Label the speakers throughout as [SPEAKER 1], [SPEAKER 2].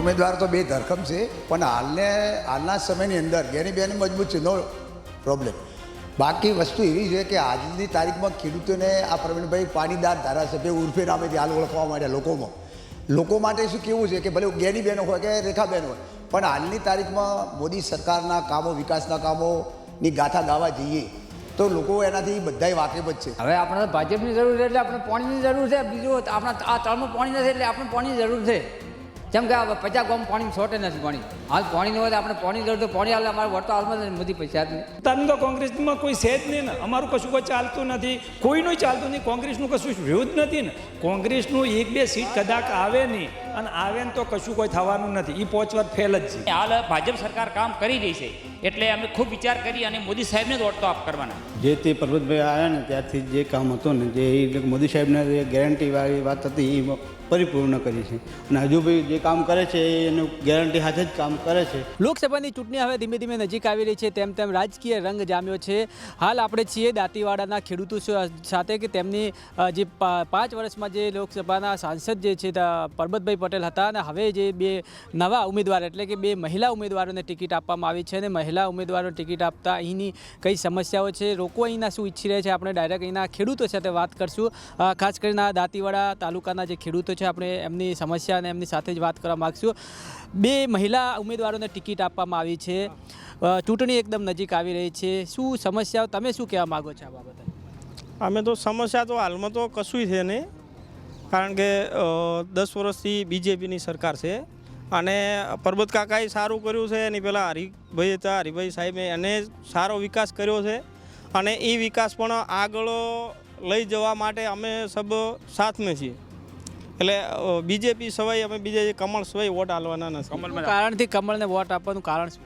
[SPEAKER 1] ઉમેદવાર તો બે ધરખમ છે, પણ હાલને, હાલના સમયની અંદર ગેનીબેન મજબૂત છે, નો પ્રોબ્લેમ બાકી વસ્તુ એવી છે કે આજની તારીખમાં ખેડૂતોને આ પ્રવીણભાઈ પાણીદાર ધારાસભ્ય ઉર્ફે નામેથી હાલ ઓળખવા માંડ્યા લોકોમાં. લોકો માટે શું કેવું છે કે ભલે ગેની બહેનો હોય કે રેખાબહેન હોય, પણ હાલની તારીખમાં મોદી સરકારના કામો, વિકાસના કામોની ગાથા ગાવા જઈએ, તો લોકો એનાથી બધાય વાકેફ જ છે.
[SPEAKER 2] હવે આપણે ભાજપની જરૂર છે, એટલે આપણે પાણીની જરૂર છે. બીજું આપણા આ તળમાં પાણી નથી, એટલે આપણે પાણીની જરૂર છે. જેમ કે આ પચાસ ગામ પાણી છોટે નથી પાણી. હાલ પાણીનું હોય આપણે પાણી દર તો પાણી હાલે અમારે વળતો હાલમાં નથી મોદી પૈસા જ નહીં
[SPEAKER 3] તો કોંગ્રેસમાં કોઈ છે જ નહીં ને. અમારું કશું કોઈ ચાલતું નથી. કોઈનું ચાલતું નહીં. કોંગ્રેસનું કશું રહ્યું જ નથી ને. કોંગ્રેસનું એક બે સીટ કદાચ આવે નહીં. અને આવે ને તો કશું કોઈ થવાનું નથી. એ પહોંચવા ફેલ જ છે.
[SPEAKER 4] હાલ ભાજપ સરકાર કામ કરી રહી છે એટલે અમે ખૂબ વિચાર કરી અને મોદી સાહેબને જ વોટ તો આપ કરવાના.
[SPEAKER 5] જે તે પર્વતભાઈ આવ્યા ને ત્યારથી જે કામ હતું ને જે એ મોદી સાહેબને જે ગેરંટીવાળી વાત હતી એ પરિપૂર્ણ કરી છે. અને હજુ બી જે કામ કરે છે એનું ગેરંટી સાથે જ કામ કરે છે.
[SPEAKER 6] લોકસભાની ચૂંટણી હવે ધીમે ધીમે નજીક આવી રહી છે તેમ તેમ રાજકીય રંગ જામ્યો છે. હાલ આપણે છીએ દાંતીવાડાના ખેડૂતો સાથે કે તેમની જે પા- પાંચ વર્ષમાં જે લોકસભાના સાંસદ જે છે ત- પરબતભાઈ પટેલ હતા અને હવે જે બે નવા ઉમેદવાર એટલે કે બે મહિલા ઉમેદવારોને ટિકિટ આપવામાં આવી છે અને મહિલા ઉમેદવારોને ટિકિટ આપતા અહીંની કઈ સમસ્યાઓ છે? લોકો અહીંના શું ઈચ્છી રહ્યા છે? આપણે ડાયરેક્ટ અહીંના ખેડૂતો સાથે વાત કરશું. ખાસ કરીને દાંતીવાડા તાલુકાના જે ખેડૂતો છે, આપણે એમની સમસ્યા અને એમની સાથે જ વાત કરવા માગશું. બે મહિલા ઉમેદવારોને ટિકિટ આપવામાં આવી છે. ચૂંટણી એકદમ નજીક આવી રહી છે. શું સમસ્યાઓ? તમે શું કહેવા માગો છો આ બાબતે?
[SPEAKER 7] અમે તો સમસ્યા તો હાલમાં તો કશું છે નહીં. કારણ કે દસ વર્ષથી બીજેપીની સરકાર છે અને પરબત કાકાએ સારું કર્યું છે. એની પહેલાં હરિભાઈ હતા હરિભાઈ સાહેબે એને સારો વિકાસ કર્યો છે અને એ વિકાસ પણ આગળ લઈ જવા માટે અમે સબ સાથમે છીએ. એટલે બીજેપી સવાય અમે બીજે કમળ સવાય વોટ હાલવાના નથી.
[SPEAKER 6] કારણથી કમળને વોટ આપવાનું કારણ શું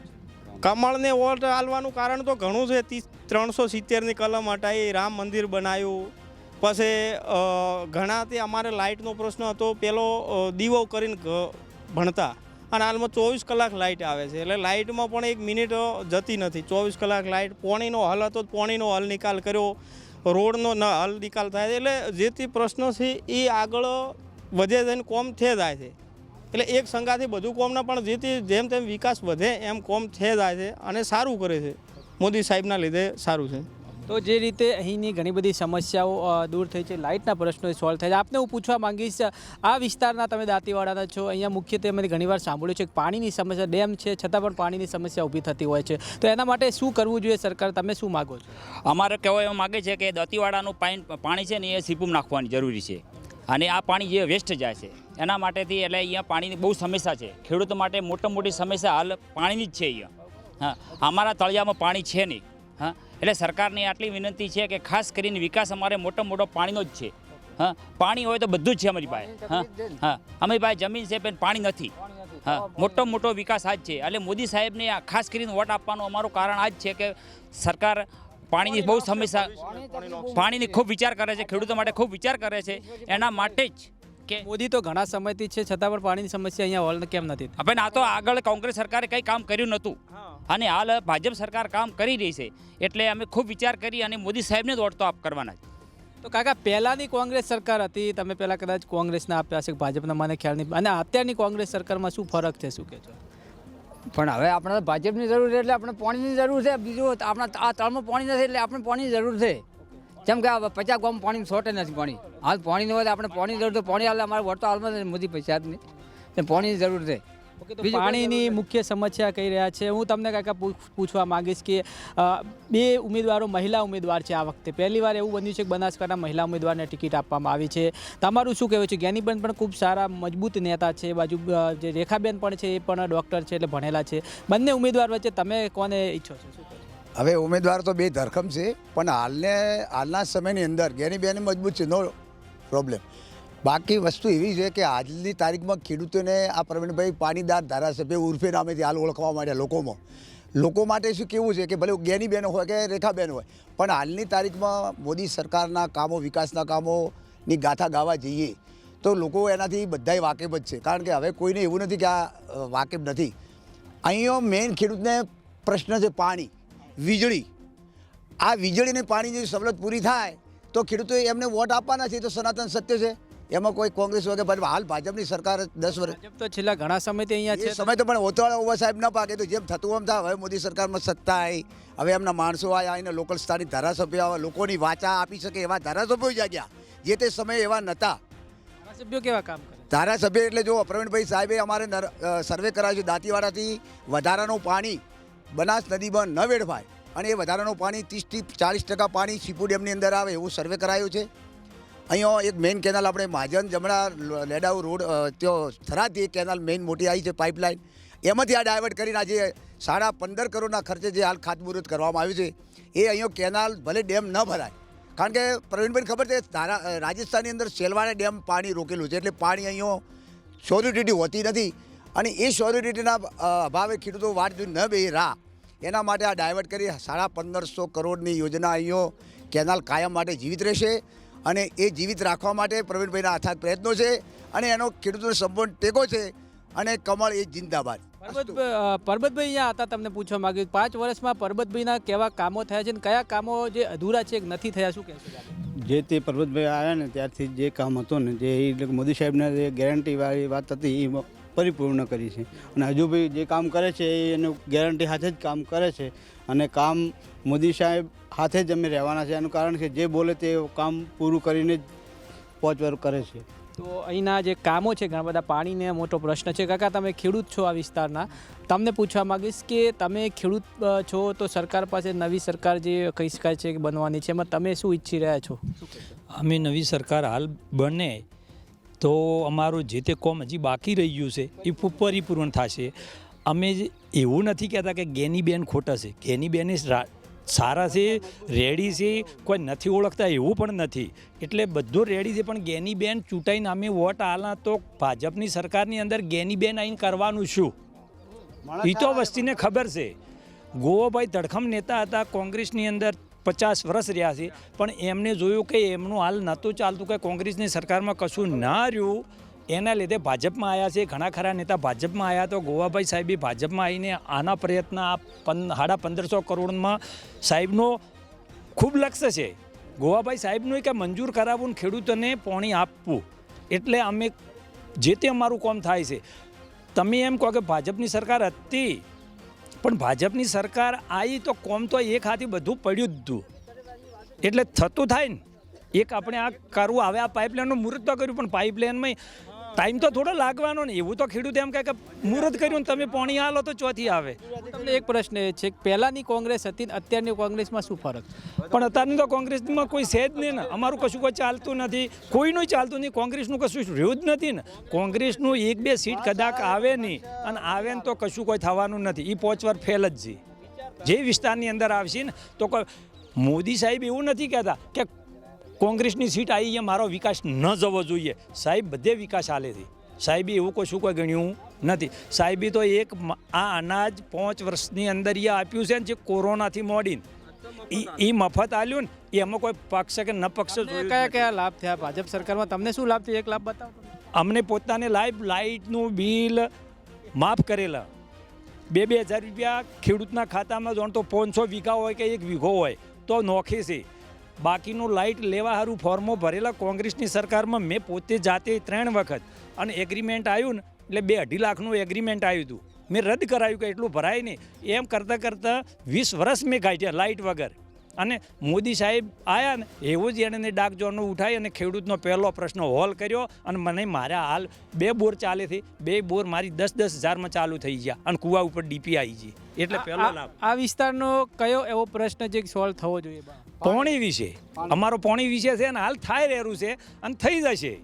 [SPEAKER 7] કમળને વોટ હાલવાનું કારણ તો ઘણું છે. ત્રીસ ત્રણસો સિત્તેરની કલમ હટાવી રામ મંદિર બનાવ્યું પછી ઘણા તે અમારે લાઇટનો પ્રશ્ન હતો. પેલો દીવો કરીને ભણતા. અને હાલમાં ચોવીસ કલાક લાઇટ આવે છે. એટલે લાઇટમાં પણ એક મિનિટ જતી નથી. ચોવીસ કલાક લાઇટ, પોણીનો હલ હતો પોણીનો હલ નિકાલ કર્યો. રોડનો ન, હલ નિકાલ થાય છે. એટલે જે તે પ્રશ્નો છે એ આગળ વધે જઈને કોમ થે જાય છે. એટલે એક સંગાથી બધું કોમના, પણ જે જેમ તેમ વિકાસ વધે એમ કોમ થે જાય છે અને સારું કરે છે. મોદી સાહેબના લીધે સારું છે.
[SPEAKER 6] તો જે રીતે અહીંની ઘણી બધી સમસ્યાઓ દૂર થઈ છે, લાઇટના પ્રશ્નો સોલ્વ થાય છે. આપને હું પૂછવા માંગીશ, આ વિસ્તારના તમે દાંતીવાડાના છો, અહીંયા મુખ્યત્વે અમે ઘણીવાર સાંભળ્યું છે કે પાણીની સમસ્યા, ડેમ છે, છતાં પણ પાણીની સમસ્યા ઊભી થતી હોય છે. તો એના માટે શું કરવું જોઈએ સરકાર? તમે શું માગો છો?
[SPEAKER 4] અમારે કહેવા એવું માગે છે કે દાંતીવાડાનું પાણી છે ને એ સીપુમ નાખવાની જરૂરી છે. અને આ પાણી જે વેસ્ટ જાય છે, એના માટેથી એટલે અહીંયા પાણીની બહુ સમસ્યા છે. ખેડૂતો માટે મોટા મોટી સમસ્યા હાલ પાણીની જ છે અહીંયા. હા, અમારા તળિયામાં પાણી છે નહીં. હા એટલે સરકારની આટલી વિનંતી છે કે ખાસ કરીને વિકાસ અમારે મોટો મોટો પાણીનો જ છે. હા પાણી હોય તો બધું જ છે અમારી પાસે. હા હા અમારી પાસે જમીન છે પણ પાણી નથી. હા મોટો મોટો વિકાસ આ જ છે. એટલે મોદી સાહેબને આ ખાસ કરીને વોટ આપવાનું અમારું કારણ આ જ છે કે સરકાર પાણીની બહુ સમસ્યા પાણીની ખૂબ વિચાર કરે છે ખેડૂતો માટે ખૂબ વિચાર કરે છે. એના માટે જ કે
[SPEAKER 6] મોદી તો ઘણા સમયથી છે છતાં પણ પાણીની સમસ્યા અહીંયા હોલ કેમ નથી
[SPEAKER 4] હવે આ તો આગળ કોંગ્રેસ સરકારે કંઈ કામ કર્યું નહોતું. અને હાલ ભાજપ સરકાર કામ કરી રહી છે એટલે અમે ખૂબ વિચાર કરી અને મોદી સાહેબને જ વોટ તો આપ કરવાના છે.
[SPEAKER 6] તો કાકા પહેલાંની કોંગ્રેસ સરકાર હતી તમે પહેલાં કદાચ કોંગ્રેસના આપ્યા છે ભાજપના મને ખ્યાલ નહીં અને અત્યારની કોંગ્રેસ સરકારમાં શું ફરક છે શું કહેશો
[SPEAKER 2] પણ હવે આપણે ભાજપની જરૂર છે એટલે આપણે પાણીની જરૂર છે. બીજું આપણા આ તળમાં પાણી નથી એટલે આપણે પાણીની જરૂર છે. જેમ કે પચાસ ગામ પાણી શોર્ટ નથી પાણી. હાલ પાણીની વાત આપણે પાણી જરૂર તો પાણી હાલે અમારે વળતો હાલમાં મોદી પૈસા જ નહીં પાણીની જરૂર છે.
[SPEAKER 6] પાણીની મુખ્ય સમસ્યા કહી રહ્યા છે. હું તમને કાકા પૂછ- પૂછવા માંગીશ કે બે ઉમેદવારો મહિલા ઉમેદવાર છે આ વખતે. પહેલી વાર એવું બન્યું છે કે બનાસકાંઠા મહિલા ઉમેદવારને ટિકિટ આપવામાં આવી છે. તમારું શું કહેવું છે? જ્ઞાનીબેન પણ ખૂબ સારા મજબૂત નેતા છે. બાજુ જે રેખાબેન પણ છે એ પણ ડૉક્ટર છે એટલે ભણેલા છે. બંને ઉમેદવાર વચ્ચે તમે કોને ઈચ્છો છો?
[SPEAKER 1] હવે ઉમેદવાર તો બે ધરખમ છે, પણ હાલને, હાલના સમયની અંદર ગેનીબેન મજબૂત છે, નો પ્રોબ્લેમ બાકી વસ્તુ એવી છે કે આજની તારીખમાં ખેડૂતોને આ પ્રવીણભાઈ પાણીદાર ધારાસભ્ય ઉર્ફે નામેથી હાલ ઓળખવા માંડ્યા લોકોમાં. લોકો માટે શું કેવું છે કે ભલે ગેની ગેનીબેન હોય કે રેખાબેન હોય, પણ હાલની તારીખમાં મોદી સરકારના કામો, વિકાસના કામોની ગાથા ગાવા જઈએ, તો લોકો એનાથી બધાય વાકેફ જ છે. કારણ કે હવે કોઈને એવું નથી કે આ વાકેફ નથી. અહીંયા મેઇન ખેડૂતને પ્રશ્ન છે પાણી. વીજળી. આ વીજળીને પાણીની સવલત પૂરી થાય તો ખેડૂતોએ એમને વોટ આપવાના છે તો સનાતન સત્ય છે. એમાં કોઈ કોંગ્રેસ વગેરે ભાજપ હાલ ભાજપની સરકાર દસ વર્ષ
[SPEAKER 6] તો છેલ્લા ઘણા સમયથી અહીંયા છે.
[SPEAKER 1] સમય તો પણ ઓતવાળા ઊભા સાહેબ ન પાકે તો જેમ થતું એમ થાય હવે મોદી સરકારમાં સત્તા આવી હવે એમના માણસો આવ્યા આવીને લોકલ સ્થાનિક ધારાસભ્યો આવ્યા લોકોની વાચા આપી શકે એવા ધારાસભ્યો જાગ્યા જે તે સમયે એવા નહોતા
[SPEAKER 6] ધારાસભ્યો કેવા કામ કરે?
[SPEAKER 1] ધારાસભ્ય એટલે જો પ્રવીણભાઈ સાહેબે અમારે સર્વે કરાવ્યું છે દાંતીવાડાથી વધારાનું પાણી બનાસ નદીમાં ન વેડફાય અને એ વધારાનું પાણી ત્રીસથી ચાલીસ ટકા પાણી સીપુ ડેમની અંદર આવે એવું સર્વે કરાયું છે. અહીંયા એક મેઇન કેનાલ આપણે મહાજન જમણા લેડાઉ રોડ ત્યાં થરાદથી એક કેનાલ મેઇન મોટી આવી છે પાઇપલાઇન. એમાંથી આ ડાયવર્ટ કરીને આજે સાડા પંદર કરોડના ખર્ચે જે હાલ ખાતમુહૂર્ત કરવામાં આવ્યું છે, એ અહીંયા કેનાલ ભલે ડેમ ન ભરાય, કારણ કે પ્રવીણભાઈ ખબર છે રાજસ્થાનની અંદર સેલવાડા ડેમ પાણી રોકેલું છે, એટલે પાણી અહીંયા સ્યોરિટી હોતી નથી અને એ સ્યોરિટીના અભાવે ખેડૂતો વાટ જોઈ ન બે રાહ એના માટે આ ડાયવર્ટ કરી સાડા પંદરસો કરોડની યોજના અહીંયો કેનાલ કાયમ માટે જીવિત રહેશે અને એ જીવિત રાખવા માટે પ્રવીણભાઈના અથાગ પ્રયત્નો છે અને એનો ખેડૂતોને સંપૂર્ણ ટેકો છે અને કમળ એ જિંદાબાદ.
[SPEAKER 6] પરબત પરબતભાઈ અહીંયા હતા તમને પૂછવા માંગ્યું પાંચ વર્ષમાં પરબતભાઈના કેવા કામો થયા છે અને કયા કામો જે અધૂરા છે નથી થયા શું કહેશો
[SPEAKER 5] જે તે પર્વતભાઈ આવ્યા ને ત્યારથી જે કામ હતું ને જે એ મોદી સાહેબના જે ગેરંટીવાળી વાત હતી એ પરિપૂર્ણ કરી છે. અને હજુ બી જે કામ કરે છે એ એનું ગેરંટી સાથે જ કામ કરે છે. અને કામ મોદી સાહેબ હાથે જ અમે રહેવાના છે એનું કારણ કે જે બોલે તે કામ પૂરું કરીને જ પહોંચવાનું કરે છે.
[SPEAKER 6] તો અહીંના જે કામો છે ઘણા બધા પાણીને મોટો પ્રશ્ન છે. કાકા તમે ખેડૂત છો આ વિસ્તારના. તમને પૂછવા માંગીશ કે તમે ખેડૂત છો તો સરકાર પાસે નવી સરકાર જે કહી શકાય છે કે બનવાની છે એમાં તમે શું ઈચ્છી રહ્યા છો?
[SPEAKER 3] અમે નવી સરકાર હાલ બને તો અમારું જે તે કોમ હજી બાકી રહી ગયું છે એ પરિપૂર્ણ થશે. અમે એવું નથી કહેતા કે ગેની બેન ખોટા છે. ગેની બેન એ સારા છે રેડી છે કોઈ નથી ઓળખતા એવું પણ નથી. એટલે બધું રેડી છે પણ ગેની બેન ચૂંટાઈને અમે વોટ આલા તો ભાજપની સરકારની અંદર ગેની બેન આવીને કરવાનું શું? એ તો વસ્તીને ખબર છે. ગોવાભાઈ ધડખમ નેતા હતા કોંગ્રેસની અંદર પચાસ વર્ષ રહ્યા છે. પણ એમને જોયું કે એમનું હાલ નહોતું ચાલતું, કે કોંગ્રેસની સરકારમાં કશું ના રહ્યું, એના લીધે ભાજપમાં આવ્યા છે. ઘણા ખરા નેતા ભાજપમાં આવ્યા તો ગોવાભાઈ સાહેબે ભાજપમાં આવીને આના પ્રયત્ન આ સાડા પંદરસો કરોડમાં સાહેબનો ખૂબ લક્ષ્ય છે. ગોવાભાઈ સાહેબનું કે મંજૂર કરાવવું ને ખેડૂતોને પોણી આપવું. એટલે અમે જે તે અમારું કામ થાય છે. તમે એમ કહો કે ભાજપની સરકાર હતી પણ ભાજપની સરકાર આવી તો કોમ તો એક હાથી બધું પડ્યું જ હતું એટલે થતું થાય ને, એક આપણે આ કરવું, હવે આ પાઇપલાઇનનું મુહૂર્ત તો કર્યું, પણ પાઇપલાઇનમાં ટાઈમ તો થોડો લાગવાનો ને એવું તો ખેડૂત એમ કહે કે મુહૂર્ત કર્યું ને તમે પોણી હાલો તો ચોથી આવે.
[SPEAKER 6] તમને એક પ્રશ્ન એ છે કે પહેલાંની કોંગ્રેસ હતી ને અત્યારની કોંગ્રેસમાં શું ફરક
[SPEAKER 3] પણ અત્યારની તો કોંગ્રેસમાં કોઈ છે જ નહીં ને. અમારું કશું કોઈ ચાલતું નથી. કોઈનું ચાલતું નહીં. કોંગ્રેસનું કશું રહ્યું જ નથી ને. કોંગ્રેસનું એક બે સીટ કદાચ આવે નહીં અને આવે ને તો કશું કોઈ થવાનું નથી. એ પાંચ ફેલ જ છે. જે વિસ્તારની અંદર આવશે ને તો કોઈ મોદી સાહેબ એવું નથી કહેતા કે કોંગ્રેસની સીટ આવી અહીંયા મારો વિકાસ ન જવો જોઈએ. સાહેબ બધે વિકાસ હાલે છે. સાહેબી એવું કશું કોઈ ગણ્યું નથી. સાહેબી તો એક આ અનાજ પાંચ વર્ષની અંદર એ આપ્યું છે ને જે કોરોનાથી મોડીને. એ મફત આલ્યું ને એમાં કોઈ પક્ષ કે ન પક્ષ
[SPEAKER 6] કયા કયા લાભ થયા? ભાજપ સરકારમાં તમને શું લાભ થયો? એક લાભ બતાવો.
[SPEAKER 3] અમને પોતાને લાઈફ લાઇટનું બિલ માફ કરેલા. બે બે હજાર રૂપિયા ખેડૂતના ખાતામાં જોણ તો પાંચસો વીઘા હોય કે એક વીઘો હોય તો નોખી છે. બાકીનું લાઇટ લેવા સારું ફોર્મો ભરેલા કોંગ્રેસની સરકારમાં મેં પોતે જાતે ત્રણ વખત. અને એગ્રીમેન્ટ આવ્યું ને એટલે બે અઢી લાખનું એગ્રીમેન્ટ આવ્યું હતું મેં રદ કરાવ્યું કે એટલું ભરાય નહીં. એમ કરતાં કરતાં વીસ વર્ષ મેં કાઢ્યા લાઇટ વગર. અને મોદી સાહેબ આવ્યા ને એવું જ એણે ડાક જોરનું ઉઠાઈ અને ખેડૂતનો પહેલો પ્રશ્ન હોલ કર્યો અને મને મારા હાલ બે બોર ચાલે છે. બે બોર મારી દસ દસ હજારમાં ચાલુ થઈ ગયા અને કુવા ઉપર ડીપી આવી ગઈ. એટલે પહેલો લાભ.
[SPEAKER 6] આ વિસ્તારનો કયો એવો પ્રશ્ન જે સોલ્વ થવો જોઈએ
[SPEAKER 3] પોણી વિશે. અમારો પોણી વિશે છે ને હાલ થાય રહેલું છે અને થઈ જશે.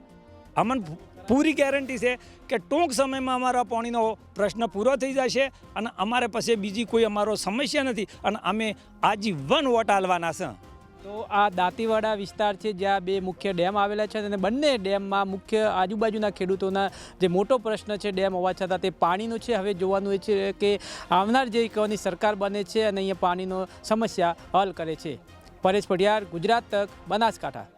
[SPEAKER 3] અમને પૂરી ગેરંટી છે કે ટૂંક સમયમાં અમારા પાણીનો પ્રશ્ન પૂરો થઈ જશે અને અમારે પાસે બીજી કોઈ અમારો સમસ્યા નથી અને અમે આજીવન વોટ આલવાના છે.
[SPEAKER 6] તો આ દાંતીવાડા વિસ્તાર છે જ્યાં બે મુખ્ય ડેમ આવેલા છે અને બંને ડેમમાં મુખ્ય આજુબાજુના ખેડૂતોના જે મોટો પ્રશ્ન છે ડેમ હોવા છતાં તે પાણીનો છે. હવે જોવાનું એ છે કે આવનાર જે કોની સરકાર બને છે અને અહીંયા પાણીનો સમસ્યા હલ કરે છે. પરેશ પઢિયાર ગુજરાત તક બનાસકાંઠા.